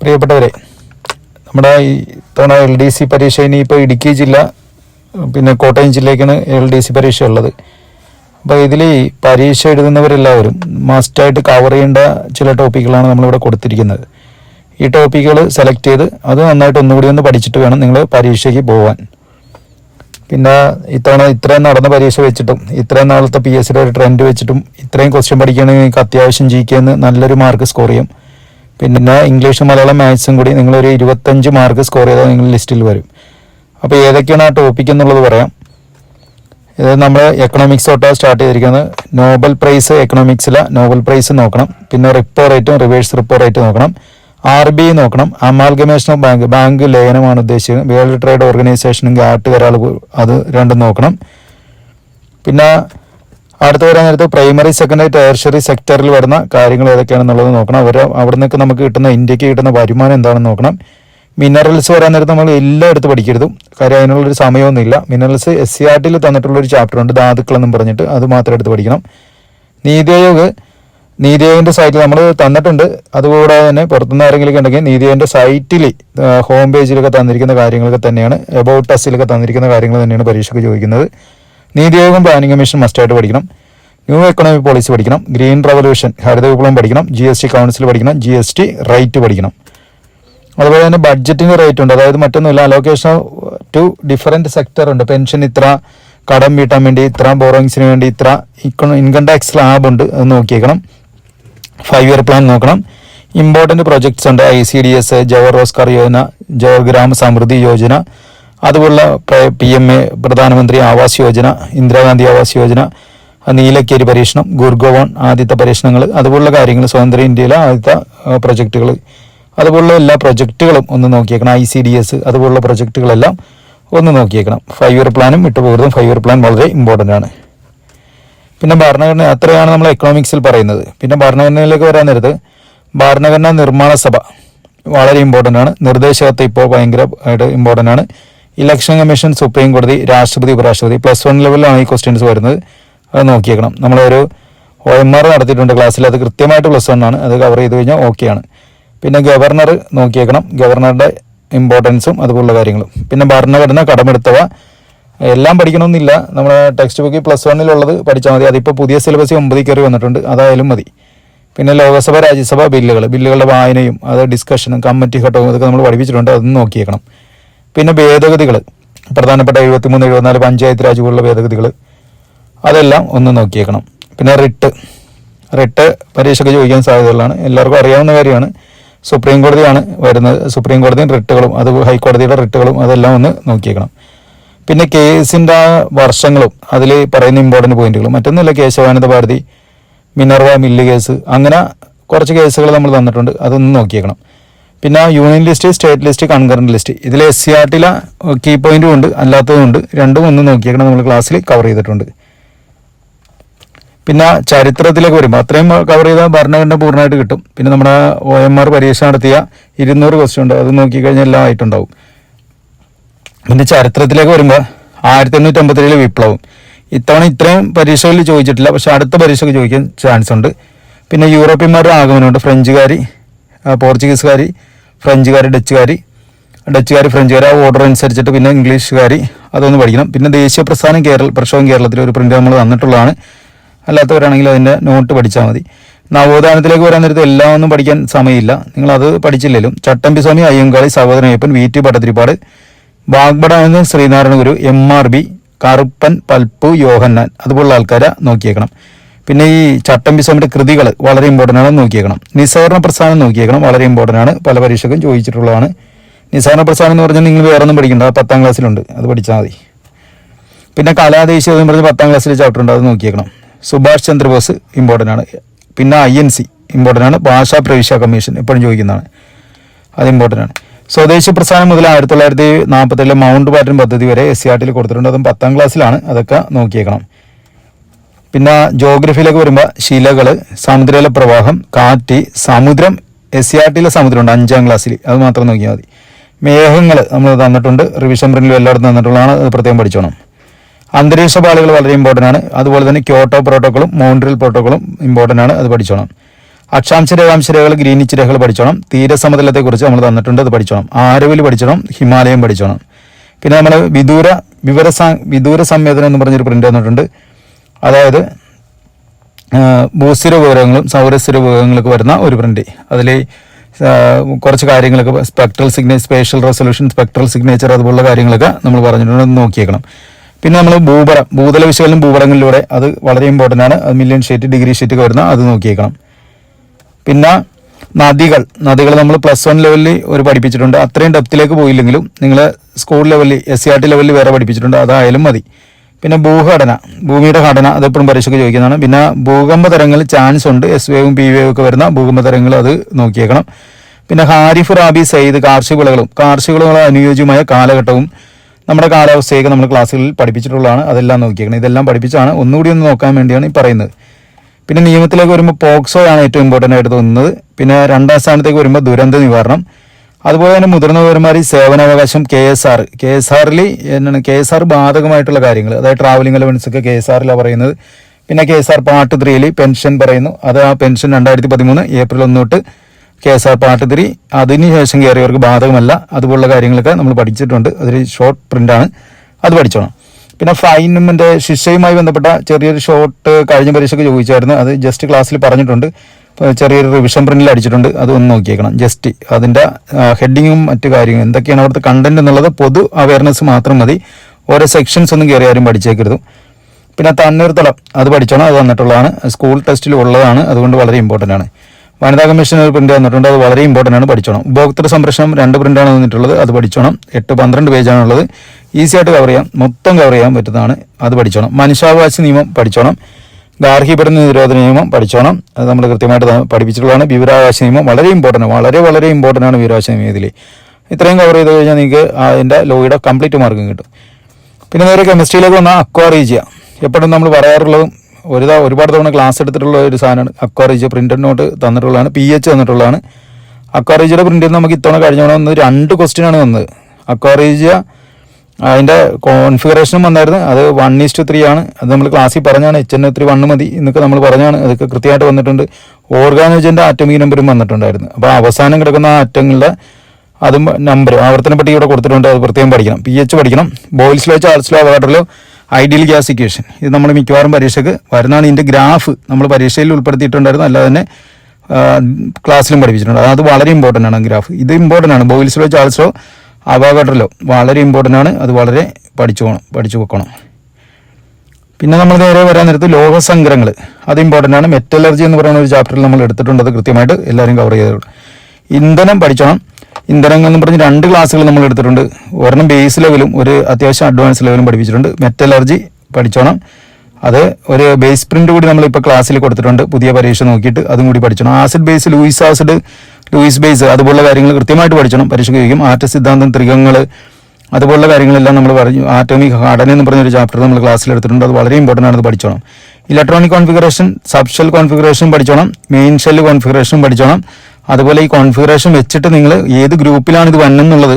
പ്രിയപ്പെട്ടവരെ നമ്മുടെ ഈ തവണ എൽ ഡി സി പരീക്ഷ ഇനിയിപ്പോൾ ഇടുക്കി ജില്ല പിന്നെ കോട്ടയം ജില്ലയ്ക്കാണ് എൽ ഡി സി പരീക്ഷ ഉള്ളത്. അപ്പോൾ ഇതിൽ പരീക്ഷ എഴുതുന്നവരെല്ലാവരും മസ്റ്റായിട്ട് കവർ ചെയ്യേണ്ട ചില ടോപ്പിക്കുകളാണ് നമ്മളിവിടെ കൊടുത്തിരിക്കുന്നത്. ഈ ടോപ്പിക്കുകൾ സെലക്ട് ചെയ്ത് അത് നന്നായിട്ട് ഒന്നുകൂടി ഒന്ന് പഠിച്ചിട്ട് വേണം നിങ്ങൾ പരീക്ഷയ്ക്ക് പോകാൻ പിന്നെ ഇത്തവണ ഇത്രയും നടന്ന പരീക്ഷ വെച്ചിട്ടും ഇത്രയും നാളത്തെ പി എസ് സിയുടെ ഒരു ട്രെൻഡ് വെച്ചിട്ടും ഇത്രയും ക്വസ്റ്റ്യൻ പഠിക്കുകയാണെങ്കിൽ നിങ്ങൾക്ക് അത്യാവശ്യം ജയിക്കുമെന്ന് നല്ലൊരു മാർക്ക് സ്കോർ ചെയ്യും. പിന്നെ ഇംഗ്ലീഷും മലയാളം മാത്സും കൂടി നിങ്ങളൊരു ഇരുപത്തഞ്ച് മാർക്ക് സ്കോർ ചെയ്താൽ നിങ്ങൾ ലിസ്റ്റിൽ വരും അപ്പോൾ ഏതൊക്കെയാണ് ആ ടോപ്പിക് എന്നുള്ളത് പറയാം ഇത് നമ്മൾ എക്കണോമിക്സ് തൊട്ടാണ് സ്റ്റാർട്ട് ചെയ്തിരിക്കുന്നത് നോബൽ പ്രൈസ് എക്കണോമിക്സിലെ നോബൽ പ്രൈസ് നോക്കണം പിന്നെ റിപ്പോ റേറ്റും റിവേഴ്സ് റിപ്പോ റേറ്റ് നോക്കണം ആർ ബി ഐ നോക്കണം അമാൽഗമേഷൻ ഓഫ് ബാങ്ക് ബാങ്ക് ലയനമാണ് ഉദ്ദേശിക്കുന്നത് വേൾഡ് ട്രേഡ് ഓർഗനൈസേഷനും ഗാട്ട് കരാൾ അത് രണ്ടും നോക്കണം പിന്നെ അടുത്ത് വരാൻ നേരത്ത് പ്രൈമറി സെക്കൻഡറി ടേർഷറി സെക്ടറിൽ വരുന്ന കാര്യങ്ങൾ ഏതൊക്കെയാണെന്നുള്ളത് നോക്കണം. അവർ അവിടെ നിന്നൊക്കെ നമുക്ക് കിട്ടുന്ന ഇന്ത്യയ്ക്ക് കിട്ടുന്ന വരുമാനം എന്താണെന്ന് നോക്കണം. മിനറൽസ് വരാൻ നേരത്ത് നമ്മൾ എല്ലാം എടുത്ത് പഠിക്കരുത്. കാര്യം അതിനുള്ളൊരു സമയമൊന്നുമില്ല. മിനറൽസ് എസ് സി ആർ ടിയിൽ തന്നിട്ടുള്ളൊരു ചാപ്റ്റർ ഉണ്ട് ധാതുക്കൾ എന്നും പറഞ്ഞിട്ട്. അത് മാത്രം എടുത്ത് പഠിക്കണം. നീതി ആയോഗ് നീതി ആയോഗിന്റെ സൈറ്റിൽ നമ്മൾ തന്നിട്ടുണ്ട്. അതുകൂടാതെ തന്നെ പുറത്തുനിന്ന് ആരെങ്കിലും ഉണ്ടെങ്കിൽ നീതി ആയോഗിന്റെ സൈറ്റിൽ ഹോം പേജിലൊക്കെ തന്നിരിക്കുന്ന കാര്യങ്ങളൊക്കെ തന്നെയാണ്. എബൌട്ട് അസിലൊക്കെ തന്നിരിക്കുന്ന കാര്യങ്ങൾ തന്നെയാണ് പരീക്ഷയ്ക്ക് ചോദിക്കുന്നത്. നീതി ആയോഗം പ്ലാനിംഗ് കമ്മീഷൻ മസ്റ്റായിട്ട് പഠിക്കണം. ന്യൂ എക്കണോമിക് പോളിസി പഠിക്കണം. ഗ്രീൻ റവല്യൂഷൻ ഹരിത വിപ്ലവം പഠിക്കണം. ജി എസ് ടി കൗൺസിൽ പഠിക്കണം. ജി എസ് ടി റൈറ്റ് പഠിക്കണം. അതുപോലെ തന്നെ ബഡ്ജറ്റിന് റേറ്റ് ഉണ്ട്. അതായത് മറ്റൊന്നുമില്ല. അലോക്കേഷൻ ടു ഡിഫറെന്റ് സെക്ടർ ഉണ്ട്. പെൻഷൻ ഇത്ര കടം വീട്ടാൻ വേണ്ടി ഇത്ര ബോറോയിങ്സിന് വേണ്ടി ഇത്ര ഇൻകം ടാക്സ് സ്ലാബ് ഉണ്ട്. അത് നോക്കിയേക്കണം. ഫൈവ് ഇയർ പ്ലാൻ നോക്കണം. ഇമ്പോർട്ടന്റ് പ്രൊജക്ട്സ് ഉണ്ട്. I C D S Jawahar Rozgar Yojana Jawahar Grama Samriddhi Yojana അതുപോലുള്ള പി എം എ പ്രധാനമന്ത്രി ആവാസ് യോജന ഇന്ദിരാഗാന്ധി ആവാസ് യോജന നീലക്കേരി പരീക്ഷണം ഗുർഗോവൺ ആദ്യത്തെ പരീക്ഷണങ്ങൾ അതുപോലുള്ള കാര്യങ്ങൾ സ്വതന്ത്ര ഇന്ത്യയിലെ ആദ്യത്തെ പ്രൊജക്റ്റുകൾ അതുപോലുള്ള എല്ലാ പ്രൊജക്റ്റുകളും ഒന്ന് നോക്കിയേക്കണം. ഐ സി ഡി എസ് അതുപോലുള്ള പ്രൊജക്റ്റുകളെല്ലാം ഒന്ന് നോക്കിയേക്കണം. ഫൈവ് ഇയർ പ്ലാനും വിട്ടുപോകരുതും ഫൈവ് ഇയർ പ്ലാൻ വളരെ ഇമ്പോർട്ടന്റ് ആണ്. പിന്നെ ഭരണഘടന അത്രയാണ് നമ്മൾ എക്കണോമിക്സിൽ പറയുന്നത്. പിന്നെ ഭരണഘടനയിലേക്ക് വരാൻ നേരത്ത് ഭരണഘടനാ നിർമ്മാണ സഭ വളരെ ഇമ്പോർട്ടന്റ് ആണ്. നിർദ്ദേശകത്ത് ഇപ്പോൾ ഭയങ്കര ഇമ്പോർട്ടന്റ് ആണ്. ഇലക്ഷൻ കമ്മീഷൻ സുപ്രീം കോടതി രാഷ്ട്രപതി ഉപരാഷ്ട്രപതി പ്ലസ് വൺ ലെവലിലാണ് ഈ ക്വസ്റ്റ്യൻസ് വരുന്നത്. അത് നോക്കിയേക്കണം. നമ്മളൊരു ഒ എം ആർ നടത്തിയിട്ടുണ്ട് ക്ലാസ്സിൽ. അത് കൃത്യമായിട്ട് പ്ലസ് വൺ ആണ്. അത് കവർ ചെയ്ത് കഴിഞ്ഞാൽ ഓക്കെയാണ്. പിന്നെ ഗവർണർ നോക്കിയേക്കണം. ഗവർണറുടെ ഇമ്പോർട്ടൻസും അതുപോലുള്ള കാര്യങ്ങളും. പിന്നെ ഭരണഘടന കടമെടുത്തവ. എല്ലാം പഠിക്കണമെന്നില്ല. നമ്മുടെ ടെക്സ്റ്റ് ബുക്കിൽ പ്ലസ് വണ്ണിലുള്ളത് പഠിച്ചാൽ മതി. അതിപ്പോൾ പുതിയ സിലബസ് ഒമ്പതിൽ കയറി വന്നിട്ടുണ്ട്. അതായാലും മതി. പിന്നെ ലോകസഭ രാജ്യസഭ ബില്ലുകൾ. ബില്ലുകളുടെ വായനയും അത് ഡിസ്കഷനും കമ്മിറ്റി ഘട്ടവും ഇതൊക്കെ നമ്മൾ പഠിപ്പിച്ചിട്ടുണ്ട്. അതൊന്നും നോക്കിയേക്കണം. പിന്നെ ഭേദഗതികൾ പ്രധാനപ്പെട്ട എഴുപത്തിമൂന്ന് എഴുപത്തിനാല് പഞ്ചായത്ത് രാജുകളുടെ ഭേദഗതികൾ അതെല്ലാം ഒന്ന് നോക്കിയേക്കണം. പിന്നെ റിട്ട് റിട്ട് പരീക്ഷയ്ക്ക് ചോദിക്കാൻ സാധ്യതകളാണ് എല്ലാവർക്കും അറിയാവുന്ന കാര്യമാണ്. സുപ്രീം കോടതിയാണ് വരുന്നത് സുപ്രീം കോടതിയും റിട്ടുകളും അത് ഹൈക്കോടതിയുടെ റിട്ടുകളും അതെല്ലാം ഒന്ന് നോക്കിയേക്കണം. പിന്നെ കേസിന്റെ വർഷങ്ങളും അതിൽ പറയുന്ന ഇമ്പോർട്ടന്റ് പോയിന്റുകളും മറ്റൊന്നുമില്ല Kesavananda Bharati Minerva mill case അങ്ങനെ കുറച്ച് കേസുകൾ നമ്മൾ തന്നിട്ടുണ്ട് അതൊന്ന് നോക്കിയേക്കണം. പിന്നെ union list state list concurrent list ഇതിൽ എസ് സി ആർ ടിയിലെ കീ പോയിന്റും ഉണ്ട്. അല്ലാത്തതും ഉണ്ട്. രണ്ടും ഒന്ന് നോക്കിയേക്കണം നമ്മൾ ക്ലാസ്സിൽ കവർ ചെയ്തിട്ടുണ്ട്. പിന്നെ ചരിത്രത്തിലേക്ക് വരുമ്പോൾ അത്രയും കവർ ചെയ്താൽ ഭരണഘടന പൂർണമായിട്ട് കിട്ടും. പിന്നെ നമ്മുടെ ഒ എം ആർ പരീക്ഷ നടത്തിയ ഇരുന്നൂറ് ക്വസ്റ്റ്യൻ ഉണ്ട്. അത് നോക്കിക്കഴിഞ്ഞാൽ എല്ലാം ആയിട്ടുണ്ടാവും. പിന്നെ ചരിത്രത്തിലേക്ക് വരുമ്പോൾ ആയിരത്തി എണ്ണൂറ്റി അമ്പത്തിയേഴിലെ വിപ്ലവം. ഇത്തവണ ഇത്രയും പരീക്ഷകളിൽ ചോദിച്ചിട്ടില്ല. പക്ഷെ അടുത്ത പരീക്ഷയ്ക്ക് ചോദിക്കാൻ ചാൻസ് ഉണ്ട്. പിന്നെ യൂറോപ്യന്മാരുടെ ആഗമനമുണ്ട്. ഫ്രഞ്ചുകാർ പോർച്ചുഗീസുകാർ ഫ്രഞ്ചുകാർ ഡച്ചുകാർ ഡച്ചുകാർ ഫ്രഞ്ചുകാർ ആ ഓർഡർ അനുസരിച്ചിട്ട് പിന്നെ ഇംഗ്ലീഷുകാർ അതൊന്ന് പഠിക്കണം. പിന്നെ ദേശീയ പ്രസ്ഥാനം കേരള പ്രക്ഷോഭം കേരളത്തിൽ ഒരു പ്രിന്റ് നമ്മൾ തന്നിട്ടുള്ളതാണ്. അല്ലാത്തവരാണെങ്കിൽ അതിന്റെ നോട്ട് പഠിച്ചാൽ മതി. നവോത്ഥാനത്തിലേക്ക് വരാൻ നേരത്തെ എല്ലാം ഒന്നും പഠിക്കാൻ സമയമില്ല. നിങ്ങൾ അത് പഠിച്ചില്ലെങ്കിലും Chattampi Swami Ayyankali Sahodaran Ayyappan V T Bhattathiripad Vagbhatananda Sree Narayana Guru M R B Karuppan Palpu Yohannan അതുപോലുള്ള ആൾക്കാരെ നോക്കിയേക്കണം. പിന്നെ ഈ ചട്ടമ്പി സ്വാമിയുടെ കൃതികൾ വളരെ ഇമ്പോർട്ടന്റ് ആണ് നോക്കിയേക്കണം. നിസ്സഹരണ പ്രസ്ഥാനം നോക്കിയേക്കണം. വളരെ ഇമ്പോർട്ടന്റ് ആണ്. പല പരീക്ഷകളും ചോദിച്ചിട്ടുള്ളതാണ്. നിസ്സഹരണ പ്രസ്ഥാനം എന്ന് പറഞ്ഞാൽ നിങ്ങൾ വേറെ ഒന്നും പഠിക്കേണ്ട. അത് പത്താം ക്ലാസ്സിലുണ്ട്. അത് പഠിച്ചാൽ മതി. പിന്നെ കലാദേശീയ എന്ന് പറഞ്ഞാൽ പത്താം ക്ലാസ്സിൽ ചാപ്റ്റർ ഉണ്ട്. അത് നോക്കിയേക്കണം. സുഭാഷ് ചന്ദ്രബോസ് ഇമ്പോർട്ടന്റ് ആണ്. പിന്നെ ഐ എൻ സി ഇമ്പോർട്ടന്റ് ആണ്. ഭാഷാ പ്രവിശ്യ കമ്മീഷൻ എപ്പോഴും ചോദിക്കുന്നതാണ്. അത് ഇമ്പോർട്ടന്റ് ആണ്. സ്വദേശി പ്രസ്ഥാനം മുതൽ ആയിരത്തി തൊള്ളായിരത്തി നാൽപ്പത്തേഴിലെ മൗണ്ട് പാറ്റൺ പദ്ധതി വരെ എസ് സി ആർട്ടിൽ കൊടുത്തിട്ടുണ്ട്. അതും പത്താം ക്ലാസ്സിലാണ്. അതൊക്കെ നോക്കിയേക്കണം. പിന്നെ ജോഗ്രഫിയിലേക്ക് വരുമ്പോൾ ശിലകൾ സമുദ്രയിലെ പ്രവാഹം കാറ്റ് സമുദ്രം എസ് സി ആർ ടിയിലെ സമുദ്രമുണ്ട് അഞ്ചാം ക്ലാസ്സിൽ അത് മാത്രം നോക്കിയാൽ മതി. മേഘങ്ങൾ നമ്മൾ തന്നിട്ടുണ്ട്. റിവിഷൻ പ്രിന്റിലും എല്ലായിടത്തും തന്നിട്ടുള്ളതാണ്. അത് പ്രത്യേകം പഠിച്ചോണം. അന്തരീക്ഷ പാളികൾ വളരെ ഇമ്പോർട്ടന്റ് ആണ്. അതുപോലെ തന്നെ ക്യോട്ടോ പ്രോട്ടോക്കോളും മോൺട്രിയൽ പ്രോട്ടോക്കോളും ഇമ്പോർട്ടന്റ് ആണ്. അത് പഠിച്ചോണം. അക്ഷാംശ രേഖാംശ രേഖകൾ ഗ്രീനിച്ച് രേഖകൾ പഠിച്ചോണം. തീരസമതലത്തെക്കുറിച്ച് നമ്മൾ തന്നിട്ടുണ്ട്. അത് പഠിച്ചോണം. ആരവിൽ പഠിച്ചോണം. ഹിമാലയം പഠിച്ചോണം. പിന്നെ നമ്മൾ വിദൂര വിവര വിദൂര സംവേദനം എന്ന് പറഞ്ഞൊരു പ്രിന്റ് തന്നിട്ടുണ്ട്. അതായത് ഭൂസ്ഥിര ഉപകരണങ്ങളും സൗരസ്ഥിര ഉപകരണങ്ങളൊക്കെ വരുന്ന ഒരു പ്രിന്റ്. അതിൽ കുറച്ച് കാര്യങ്ങളൊക്കെ സ്പെക്ട്രൽ സിഗ്നേ സ്പേഷ്യൽ റെസൊല്യൂഷൻ സ്പെക്ട്രൽ സിഗ്നേച്ചർ അതുപോലുള്ള കാര്യങ്ങളൊക്കെ നമ്മൾ പറഞ്ഞിട്ടുണ്ട് നോക്കിയേക്കണം. പിന്നെ നമ്മൾ ഭൂപടം ഭൂതല വിശകലനം ഭൂപടങ്ങളിലൂടെ അത് വളരെ ഇമ്പോർട്ടന്റ് ആണ്. അത് മില്യൺ ഷീറ്റ് ഡിഗ്രി ഷീറ്റ് വരുന്ന അത് നോക്കിയേക്കണം. പിന്നെ നദികൾ. നദികൾ നമ്മൾ പ്ലസ് വൺ ലെവലിൽ ഒരു പഠിപ്പിച്ചിട്ടുണ്ട്. അത്രയും ഡെപ്തിലേക്ക് പോയില്ലെങ്കിലും നിങ്ങൾ സ്കൂൾ ലെവലിൽ എസ് സി ആർ ടി ലെവലിൽ വേറെ പഠിപ്പിച്ചിട്ടുണ്ട്. അതായാലും മതി. പിന്നെ ഭൂഘടന ഭൂമിയുടെ ഘടന അത് എപ്പോഴും പരീക്ഷയ്ക്ക് ചോദിക്കുന്നതാണ്. പിന്നെ ഭൂകമ്പ തരങ്ങൾ ചാൻസ് ഉണ്ട് എസ് വേവും പി വേവും ഒക്കെ വരുന്ന ഭൂകമ്പ തരങ്ങൾ അത് നോക്കിയേക്കണം. പിന്നെ ഹാരിഫ് റാബി സയ്യിദ് കാർഷിക വിളകളും കാർഷിക വിളകളും അനുയോജ്യമായ കാലഘട്ടവും നമ്മുടെ കാലാവസ്ഥയൊക്കെ നമ്മൾ ക്ലാസ്സുകളിൽ പഠിപ്പിച്ചിട്ടുള്ളതാണ്. അതെല്ലാം നോക്കിയേക്കണം. ഇതെല്ലാം പഠിപ്പിച്ചാണ് ഒന്നുകൂടി ഒന്ന് നോക്കാൻ വേണ്ടിയാണ് ഈ പറയുന്നത്. പിന്നെ നിയമത്തിലേക്ക് വരുമ്പോൾ പോക്സോ ആണ് ഏറ്റവും ഇമ്പോർട്ടന്റ് ആയിട്ട് തോന്നുന്നത്. പിന്നെ രണ്ടാം സ്ഥാനത്തേക്ക് വരുമ്പോൾ ദുരന്ത നിവാരണം. അതുപോലെ തന്നെ മുതിർന്ന പൗരന്മാർ ഈ സേവനാവകാശം K S R K S ആറിൽ എന്നാണ് കെ എസ് ആർ ബാധകമായിട്ടുള്ള കാര്യങ്ങൾ അതായത് ട്രാവലിംഗ് അലവൻസ് ഒക്കെ കെ എസ് ആറിലാണ് പറയുന്നത്. പിന്നെ കെ എസ് ആർ പാർട്ട് ത്രീയിൽ പെൻഷൻ പറയുന്നു. അത് ആ പെൻഷൻ രണ്ടായിരത്തി പതിമൂന്ന് ഏപ്രിൽ ഒന്ന് തൊട്ട് K S R part three അതിനുശേഷം കയറിയവർക്ക് ബാധകമല്ല. അതുപോലുള്ള കാര്യങ്ങളൊക്കെ നമ്മൾ പഠിച്ചിട്ടുണ്ട്. അതൊരു ഷോർട്ട് പ്രിന്റാണ് അത് പഠിച്ചോണം. പിന്നെ ഫൈനിന്റെ ശിക്ഷയുമായി ബന്ധപ്പെട്ട ചെറിയൊരു ഷോർട്ട് കഴിഞ്ഞ പരീക്ഷയ്ക്ക് ചോദിച്ചായിരുന്നു. അത് ജസ്റ്റ് ക്ലാസ്സിൽ പറഞ്ഞിട്ടുണ്ട്. ചെറിയൊരു റിവിഷൻ പ്രിന്റിൽ അടിച്ചിട്ടുണ്ട്. അത് ഒന്ന് നോക്കിയേക്കണം. ജസ്റ്റ് അതിന്റെ ഹെഡിങ്ങും മറ്റു കാര്യങ്ങളും എന്തൊക്കെയാണ് അവിടുത്തെ കണ്ടന്റ് എന്നുള്ളത് പൊതു അവയർനെസ് മാത്രം മതി. ഓരോ സെക്ഷൻസ് ഒന്നും കയറി ആരും പഠിച്ചേക്കരുത്. പിന്നെ തണ്ണീർത്തടം. അത് പഠിച്ചോണം. അത് വന്നിട്ടുള്ളതാണ്. സ്കൂൾ ടെസ്റ്റിൽ ഉള്ളതാണ്. അതുകൊണ്ട് വളരെ ഇമ്പോർട്ടന്റ് ആണ്. വനിതാ കമ്മീഷൻ ഒരു പ്രിന്റ് വന്നിട്ടുണ്ട്. അത് വളരെ ഇമ്പോർട്ടന്റ് ആണ്. പഠിച്ചോണം. ഉപഭോക്തൃ സംരക്ഷണം രണ്ട് പ്രിന്റാണ് വന്നിട്ടുള്ളത്. അത് പഠിച്ചോണം. എട്ട് പന്ത്രണ്ട് പേജാണ് ഉള്ളത്. ഈസി ആയിട്ട് കവർ ചെയ്യാം. മൊത്തം കവർ ചെയ്യാൻ പറ്റുന്നതാണ്. അത് പഠിച്ചോണം. മനുഷ്യാവകാശ നിയമം പഠിച്ചോണം. ഗാർഹിക പീഡന നിരോധന നിയമം പഠിച്ചോണം. അത് നമ്മൾ കൃത്യമായിട്ട് പഠിപ്പിച്ചിട്ടുള്ളതാണ്. വിവരാവകാശ നിയമം വളരെ ഇമ്പോർട്ടന്റ് വളരെ വളരെ ഇമ്പോർട്ടന്റ് ആണ് വിവരാവകാശ നിയമം ഇതിൽ ഇത്രയും കവർ ചെയ്ത് കഴിഞ്ഞാൽ നിങ്ങൾക്ക് അതിന്റെ ലോയുടെ കംപ്ലീറ്റ് മാർക്കും കിട്ടും. പിന്നെ നേരെ കെമിസ്ട്രിയിലേക്ക് വന്നാൽ അക്വാറീജിയ എപ്പോഴും നമ്മൾ പറയാറുള്ളതും ഒരു ഒരുപാട് തവണ ക്ലാസ് എടുത്തിട്ടുള്ള ഒരു സാധനമാണ്. അക്വാറീജിയ പ്രിന്റഡ് നോട്ട് തന്നിട്ടുള്ളതാണ്. പി എച്ച് തന്നിട്ടുള്ളതാണ് അക്വാറീജിയുടെ പ്രിന്റിൽ നമുക്ക് ഇത്തവണ കഴിഞ്ഞ വന്നത് രണ്ട് ക്വസ്റ്റ്യനാണ് വന്നത്. അക്വാറീജിയ അതിന്റെ കോൺഫിഗറേഷനും വന്നായിരുന്നു. അത് വൺ ഈസ്റ്റ് ത്രീ ആണ്. അത് നമ്മൾ ക്ലാസ്സിൽ പറഞ്ഞാണ് എച്ച് എൻ ത്രീ വണ്ണ് മതി എന്നൊക്കെ നമ്മൾ പറഞ്ഞാണ് അതൊക്കെ കൃത്യമായിട്ട് വന്നിട്ടുണ്ട്. ഓർഗാനോജന്റെ ആറ്റമിക് നമ്പറും വന്നിട്ടുണ്ടായിരുന്നു. അപ്പോൾ അവസാനം കിടക്കുന്ന ആറ്റങ്ങളുടെ അതും നമ്പർ ആവർത്തന പട്ടിക ഇവിടെ കൊടുത്തിട്ടുണ്ട്. അത് പ്രത്യേകം പഠിക്കണം. പി എച്ച് പഠിക്കണം. ബോയിൽസിലോ ചാൾസിലോ വാട്ടറിലോ ഐഡിയൽ ഗ്യാസ് ഇക്വേഷൻ ഇത് നമ്മൾ മിക്കവാറും പരീക്ഷയ്ക്ക് വരുന്നതാണ്. ഇതിന്റെ ഗ്രാഫ് നമ്മൾ പരീക്ഷയിൽ ഉൾപ്പെടുത്തിയിട്ടുണ്ടായിരുന്നു. അല്ലാതെ തന്നെ ക്ലാസ്സിലും പഠിപ്പിച്ചിട്ടുണ്ട്. അത് വളരെ ഇമ്പോർട്ടന്റ് ആണ് ഗ്രാഫ് ഇത് ഇമ്പോർട്ടന്റ് ആണ്. ബോയിൽസിലോ ചാൾസിലോ അവകാട്ടിലോ വളരെ ഇമ്പോർട്ടന്റ് ആണ്. അത് വളരെ പഠിച്ചു പോകണം പഠിച്ചു വെക്കണം. പിന്നെ നമ്മൾ നേരെ വരാൻ നേരത്ത് ലോഹസങ്കരങ്ങൾ അത് ഇമ്പോർട്ടന്റ് ആണ്. മെറ്റലർജി എന്ന് പറയുന്ന ഒരു ചാപ്റ്ററിൽ നമ്മൾ എടുത്തിട്ടുണ്ട്. അത് കൃത്യമായിട്ട് എല്ലാവരും കവർ ചെയ്തോളൂ. ഇന്ധനം പഠിച്ചോണം. ഇന്ധനങ്ങൾ എന്ന് പറഞ്ഞ് രണ്ട് ക്ലാസ്സുകൾ നമ്മൾ എടുത്തിട്ടുണ്ട്. ഒരെണ്ണം ബേസ് ലെവലും ഒരു അത്യാവശ്യം അഡ്വാൻസ് ലെവലും പഠിപ്പിച്ചിട്ടുണ്ട്. മെറ്റലർജി പഠിച്ചോണം. അത് ഒരു ബേസ് പ്രിന്റ് കൂടി നമ്മൾ ഇപ്പോൾ ക്ലാസ്സിൽ കൊടുത്തിട്ടുണ്ട്. പുതിയ പരീക്ഷ നോക്കിയിട്ട് അതും കൂടി പഠിച്ചോണം. Acid base Lewis acid Lewis base അതുപോലുള്ള കാര്യങ്ങൾ കൃത്യമായിട്ട് പഠിച്ചണം. പരിശോധിക്കും. ആറ്റ സിദ്ധാന്തം ത്രികങ്ങൾ അതുപോലുള്ള കാര്യങ്ങളെല്ലാം നമ്മൾ പറഞ്ഞു. ആറ്റോമിക് ഘടന എന്ന് പറഞ്ഞൊരു ചാപ്റ്റർ നമ്മൾ ക്ലാസ്സിൽ എടുത്തിട്ടുണ്ട്. അത് വളരെ ഇമ്പോർട്ടന്റ് ആണ്. അത് പഠിച്ചോണം. Electronic configuration sub shell configuration പഠിച്ചോണം. Main shell configuration പഠിച്ചോണം. അതുപോലെ ഈ കോൺഫിഗറേഷൻ വെച്ചിട്ട് നിങ്ങൾ ഏത് ഗ്രൂപ്പിലാണ് ഇത് വന്നെന്നുള്ളത്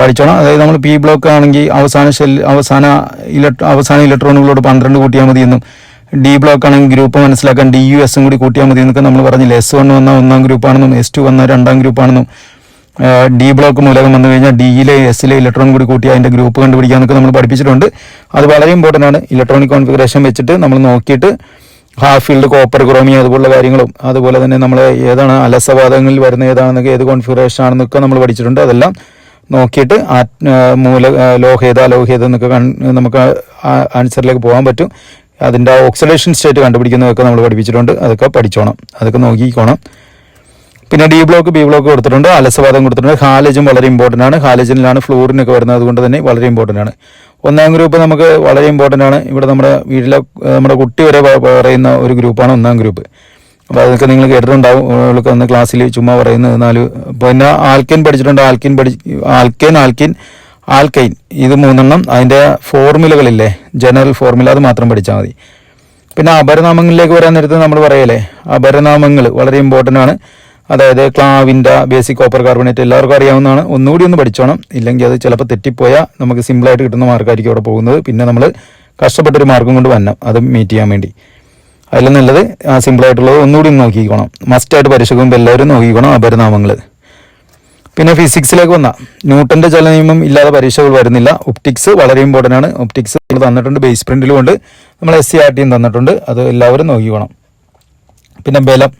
പഠിച്ചോണം. അതായത് നമ്മൾ പി ബ്ലോക്ക് ആണെങ്കിൽ അവസാന ഷെൽ അവസാന ഇലക്ട്രോ അവസാന ഇലക്ട്രോണുകളോട് പന്ത്രണ്ട് കൂട്ടിയാൽ മതി എന്നും ഡി ബ്ലോക്ക് ആണെങ്കിൽ ഗ്രൂപ്പ് മനസ്സിലാക്കാൻ ഡി യു എസും കൂടി കൂട്ടിയാൽ മതി എന്നൊക്കെ നമ്മൾ പറഞ്ഞില്ല. എസ് വൺ വന്ന ഒന്നാം ഗ്രൂപ്പാണെന്നും എസ് ടു വന്ന രണ്ടാം ഗ്രൂപ്പാണെന്നും ഡി ബ്ലോക്ക് മൂലകം വന്നു കഴിഞ്ഞാൽ ഡിയിലെ എസിലെ ഇലക്ട്രോൺ കൂടി കൂട്ടി അതിന്റെ ഗ്രൂപ്പ് കണ്ടുപിടിക്കാമെന്നൊക്കെ നമ്മൾ പഠിപ്പിച്ചിട്ടുണ്ട്. അത് വളരെ ഇമ്പോർട്ടന്റ് ആണ്. ഇലക്ട്രോണിക് കോൺഫിഗറേഷൻ വെച്ചിട്ട് നമ്മൾ നോക്കിയിട്ട് ഹാഫ് ഫീൽഡ് കോപ്പർ ക്രോമിയ അതുപോലുള്ള കാര്യങ്ങളും അതുപോലെ തന്നെ നമ്മൾ ഏതാണ് അലസവാദങ്ങളിൽ വരുന്ന ഏതാണെന്നൊക്കെ ഏത് കോൺഫിഗറേഷൻ ആണെന്നൊക്കെ നമ്മൾ പഠിച്ചിട്ടുണ്ട്. അതെല്ലാം നോക്കിയിട്ട് മൂല ലോഹേത ലോഹേത എന്നൊക്കെ നമുക്ക് ആൻസറിലേക്ക് പോകാൻ പറ്റും. അതിന്റെ ഓക്സിഡേഷൻ സ്റ്റേറ്റ് കണ്ടുപിടിക്കുന്നതൊക്കെ നമ്മൾ പഠിപ്പിച്ചിട്ടുണ്ട്. അതൊക്കെ പഠിച്ചോണം. അതൊക്കെ നോക്കിക്കോണം. പിന്നെ ഡി ബ്ലോക്ക് ബി ബ്ലോക്ക് കൊടുത്തിട്ടുണ്ട്. അലസവാദം കൊടുത്തിട്ടുണ്ട്. ഹാലജും വളരെ ഇമ്പോർട്ടന്റ് ആണ്. ഹാലജനിലാണ് ഫ്ലൂറിനൊക്കെ വരുന്നത്. അതുകൊണ്ട് തന്നെ വളരെ ഇമ്പോർട്ടന്റ് ആണ്. ഒന്നാം ഗ്രൂപ്പ് നമുക്ക് വളരെ ഇമ്പോർട്ടന്റ് ആണ്. ഇവിടെ നമ്മുടെ വീട്ടിലെ നമ്മുടെ കുട്ടി വരെ പറയുന്ന ഒരു ഗ്രൂപ്പാണ് ഒന്നാം ഗ്രൂപ്പ്. അപ്പോൾ അതൊക്കെ നിങ്ങൾ കേട്ടിട്ടുണ്ടാവും. അവൾക്ക് അന്ന് ക്ലാസ്സിൽ ചുമ്മാ പറയുന്നത് നാല് പിന്നെ ആൽക്കൻ പഠിച്ചിട്ടുണ്ട്. ആൽക്കിൻ പഠി ആൽക്കൻ ആൽക്കിൻ. ആൽക്കൈൻ. ഇത് മൂന്നെണ്ണം. അതിന്റെ ഫോർമുലകളില്ലേ? ജനറൽ ഫോർമുല അത് മാത്രം പഠിച്ചാൽ മതി. പിന്നെ അപരനാമങ്ങളിലേക്ക് വരാൻ നേരത്ത് നമ്മൾ പറയല്ലേ? അപരനാമങ്ങൾ വളരെ ഇമ്പോർട്ടന്റ് ആണ്. അതായത് ക്ലാവിന്റെ ബേസിക് കോപ്പർ കാർബണേറ്റ് എല്ലാവർക്കും അറിയാവുന്നതാണ്. ഒന്നുകൂടി ഒന്ന് പഠിച്ചോണം. ഇല്ലെങ്കിൽ അത് ചിലപ്പോൾ തെറ്റിപ്പോയാൽ നമുക്ക് സിമ്പിളായിട്ട് കിട്ടുന്ന മാർക്കായിരിക്കും അവിടെ പോകുന്നത്. പിന്നെ നമ്മൾ കഷ്ടപ്പെട്ടൊരു മാർക്കും കൊണ്ട് വരണം. അത് മീറ്റ് ചെയ്യാൻ വേണ്ടി. അതിൽ നല്ലത് സിമ്പിളായിട്ടുള്ളത് ഒന്നുകൂടി ഒന്ന് നോക്കിക്കോണം. മസ്റ്റായിട്ട് പരിശോധിക്കുമ്പോൾ എല്ലാവരും നോക്കിക്കോണം അപരനാമങ്ങൾ പിന്നെ ഫിസിക്സിലേക്ക് വന്ന. ന്യൂട്ടന്റെ ചല നിയമം ഇല്ലാതെ പരീക്ഷകൾ വരുന്നില്ല. ഒപ്റ്റിക്സ് വളരെ ഇമ്പോർട്ടന്റ് ആണ്. ഒപ്റ്റിക്സ് നമ്മൾ തന്നിട്ടുണ്ട് ബേസ് പ്രിന്റിലും ഉണ്ട്. നമ്മൾ എസ് സി ആർ ടിയും തന്നിട്ടുണ്ട്. അത് എല്ലാവരും നോക്കിക്കോണം. പിന്നെ ബലം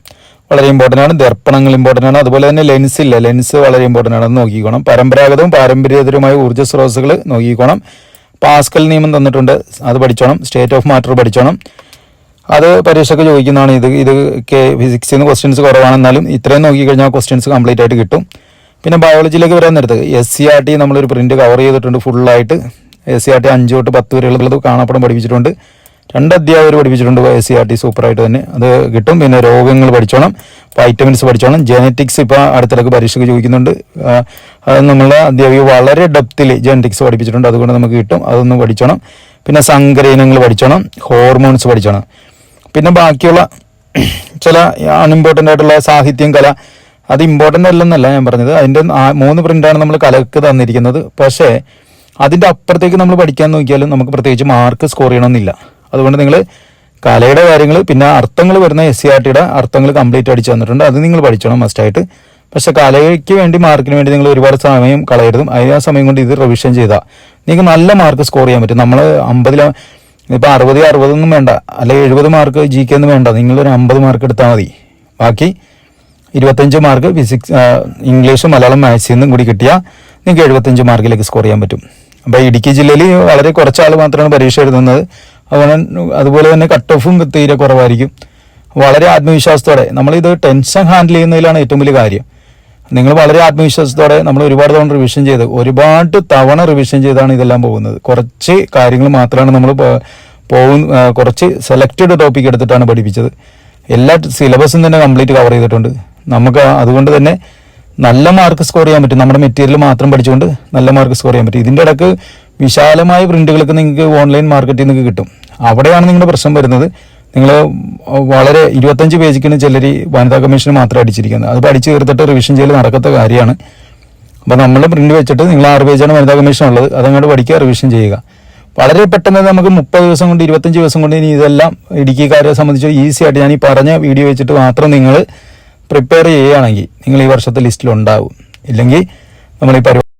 വളരെ ഇമ്പോർട്ടന്റ് ആണ്. ദർപ്പണങ്ങൾ ഇമ്പോർട്ടന്റ് ആണ്. അതുപോലെ തന്നെ ലെൻസ് ഇല്ല. ലെൻസ് വളരെ ഇമ്പോർട്ടന്റ് ആണ്. അത് നോക്കിക്കോണം. പരമ്പരാഗതവും പാരമ്പര്യേതരമായ ഊർജ സ്രോതസ്സുകൾ നോക്കിക്കോണം. പാസ്കൽ നിയമം തന്നിട്ടുണ്ട്. അത് പഠിച്ചോണം. സ്റ്റേറ്റ് ഓഫ് മാറ്റർ പഠിച്ചോണം. അത് പരീക്ഷയ്ക്ക് ചോദിക്കുന്നതാണ്. ഇത് ഇത് കെ ഫിസിക്സിൽ നിന്ന് ക്വസ്റ്റ്യൻസ് കുറവാണെന്നാലും ഇത്രയും നോക്കിക്കഴിഞ്ഞാൽ ക്വസ്റ്റ്യൻസ് കംപ്ലീറ്റ് ആയിട്ട് കിട്ടും. പിന്നെ ബയോളജിയിലേക്ക് വരാൻ നേരത്ത് എസ് സി ആർ ടി നമ്മളൊരു പ്രിന്റ് കവർ ചെയ്തിട്ടുണ്ട് ഫുള്ളായിട്ട് എസ് സി ആർ ടി അഞ്ച് തൊട്ട് പത്ത് വരെയുള്ളത് കാണാപ്പടം പഠിപ്പിച്ചിട്ടുണ്ട്. രണ്ട് അധ്യാപകർ പഠിപ്പിച്ചിട്ടുണ്ട് എസ് സി ആർ ടി സൂപ്പറായിട്ട് തന്നെ. അത് കിട്ടും. പിന്നെ രോഗങ്ങൾ പഠിച്ചോണം. വൈറ്റമിൻസ് പഠിച്ചോണം. ജെനറ്റിക്സ് ഇപ്പോൾ അടുത്തിടക്ക് പരീക്ഷയ്ക്ക് ചോദിക്കുന്നുണ്ട്. അത് നമ്മളെ അധ്യാപിക വളരെ ഡെപ്തിൽ ജെനറ്റിക്സ് പഠിപ്പിച്ചിട്ടുണ്ട്. അതുകൊണ്ട് നമുക്ക് കിട്ടും. അതൊന്ന് പഠിച്ചോണം. പിന്നെ സങ്കര പഠിച്ചോണം. ഹോർമോൺസ് പഠിച്ചോണം. പിന്നെ ബാക്കിയുള്ള ചില അൺഇമ്പോർട്ടന്റ് ആയിട്ടുള്ള സാഹിത്യം കല അത് ഇമ്പോർട്ടന്റ് അല്ലെന്നല്ല ഞാൻ പറഞ്ഞത്. അതിന്റെ മൂന്ന് പ്രിന്റാണ് നമ്മൾ കലക്ക് തന്നിരിക്കുന്നത്. പക്ഷേ അതിന്റെ അപ്പുറത്തേക്ക് നമ്മൾ പഠിക്കാൻ നോക്കിയാലും നമുക്ക് പ്രത്യേകിച്ച് മാർക്ക് സ്കോർ ചെയ്യണമെന്നില്ല. അതുകൊണ്ട് നിങ്ങൾ കലയുടെ കാര്യങ്ങൾ പിന്നെ അർത്ഥങ്ങൾ വരുന്ന എസ് സി ആർ ടിയുടെ അർത്ഥങ്ങൾ കംപ്ലീറ്റ് അടിച്ചു തന്നിട്ടുണ്ട്. അത് നിങ്ങൾ പഠിച്ചോണം മസ്റ്റായിട്ട്. പക്ഷേ കലയ്ക്ക് വേണ്ടി മാർക്കിന് വേണ്ടി നിങ്ങൾ ഒരുപാട് സമയം കളയരുതും. ആ സമയം കൊണ്ട് ഇത് റിവിഷൻ ചെയ്താൽ നിങ്ങൾക്ക് നല്ല മാർക്ക് സ്കോർ ചെയ്യാൻ പറ്റും. നമ്മൾ അമ്പതിൽ ഇപ്പം അറുപത് അറുപതൊന്നും വേണ്ട. അല്ലെങ്കിൽ എഴുപത് മാർക്ക് ജി കെ ഒന്നും വേണ്ട. നിങ്ങളൊരു അമ്പത് മാർക്ക് എടുത്താൽ മതി. ബാക്കി ഇരുപത്തഞ്ച് മാർക്ക് ഫിസിക്സ് ഇംഗ്ലീഷ് മലയാളം മാത്സിൽ നിന്നും കൂടി കിട്ടിയാൽ നിങ്ങൾക്ക് എഴുപത്തഞ്ച് മാർക്കിലേക്ക് സ്കോർ ചെയ്യാൻ പറ്റും. അപ്പോൾ ഇടുക്കി ജില്ലയിൽ വളരെ കുറച്ച് ആൾ മാത്രമാണ് പരീക്ഷ എഴുതുന്നത്. അതുപോലെ അതുപോലെ തന്നെ കട്ട് ഓഫും തീരെ കുറവായിരിക്കും. വളരെ ആത്മവിശ്വാസത്തോടെ നമ്മളിത് ടെൻഷൻ ഹാൻഡിൽ ചെയ്യുന്നതിലാണ് ഏറ്റവും വലിയ കാര്യം. നിങ്ങൾ വളരെ ആത്മവിശ്വാസത്തോടെ നമ്മൾ ഒരുപാട് തവണ റിവിഷൻ ചെയ്ത് ഒരുപാട് തവണ റിവിഷൻ ചെയ്താണ് ഇതെല്ലാം പോകുന്നത്. കുറച്ച് കാര്യങ്ങൾ മാത്രമാണ് നമ്മൾ പോകുന്ന കുറച്ച് സെലക്റ്റഡ് ടോപ്പിക് എടുത്തിട്ടാണ് പഠിപ്പിച്ചത്. എല്ലാ സിലബസും തന്നെ കംപ്ലീറ്റ് കവർ ചെയ്തിട്ടുണ്ട്. നമുക്ക് അതുകൊണ്ട് തന്നെ നല്ല മാർക്ക് സ്കോർ ചെയ്യാൻ പറ്റും. നമ്മുടെ മെറ്റീരിയൽ മാത്രം പഠിച്ചുകൊണ്ട് നല്ല മാർക്ക് സ്കോർ ചെയ്യാൻ പറ്റും. ഇതിന്റെ ഇടയ്ക്ക് വിശാലമായ പ്രിന്റുകളൊക്കെ നിങ്ങൾക്ക് ഓൺലൈൻ മാർക്കറ്റിൽ നിന്ന് കിട്ടും. അവിടെയാണ് നിങ്ങളുടെ പ്രശ്നം വരുന്നത്. നിങ്ങൾ വളരെ ഇരുപത്തഞ്ച് പേജിക്കാണ് ചിലർ വനിതാ കമ്മീഷൻ മാത്രം അടിച്ചിരിക്കുന്നത്. അത് പഠിച്ച് തീർത്തിട്ട് റിവിഷൻ ചെയ്യൽ നടക്കത്ത കാര്യമാണ്. അപ്പോൾ നമ്മൾ പ്രിന്റ് വെച്ചിട്ട് നിങ്ങൾ ആറ് പേജാണ് വനിതാ കമ്മീഷൻ ഉള്ളത്. അതങ്ങോട്ട് പഠിക്കുക റിവിഷൻ ചെയ്യുക. വളരെ പെട്ടെന്ന് നമുക്ക് മുപ്പത് ദിവസം കൊണ്ട് ഇരുപത്തഞ്ച് ദിവസം കൊണ്ട് ഇനി ഇതെല്ലാം ഇടുക്കിക്കാരെ സംബന്ധിച്ച് ഈസി ആയിട്ട് ഞാൻ ഈ പറഞ്ഞ വീഡിയോ വെച്ചിട്ട് മാത്രം നിങ്ങൾ പ്രിപ്പയർ ചെയ്യുകയാണെങ്കിൽ നിങ്ങൾ ഈ വർഷത്തെ ലിസ്റ്റിൽ ഉണ്ടാവും. ഇല്ലെങ്കിൽ നമ്മൾ ഈ പരിപാടി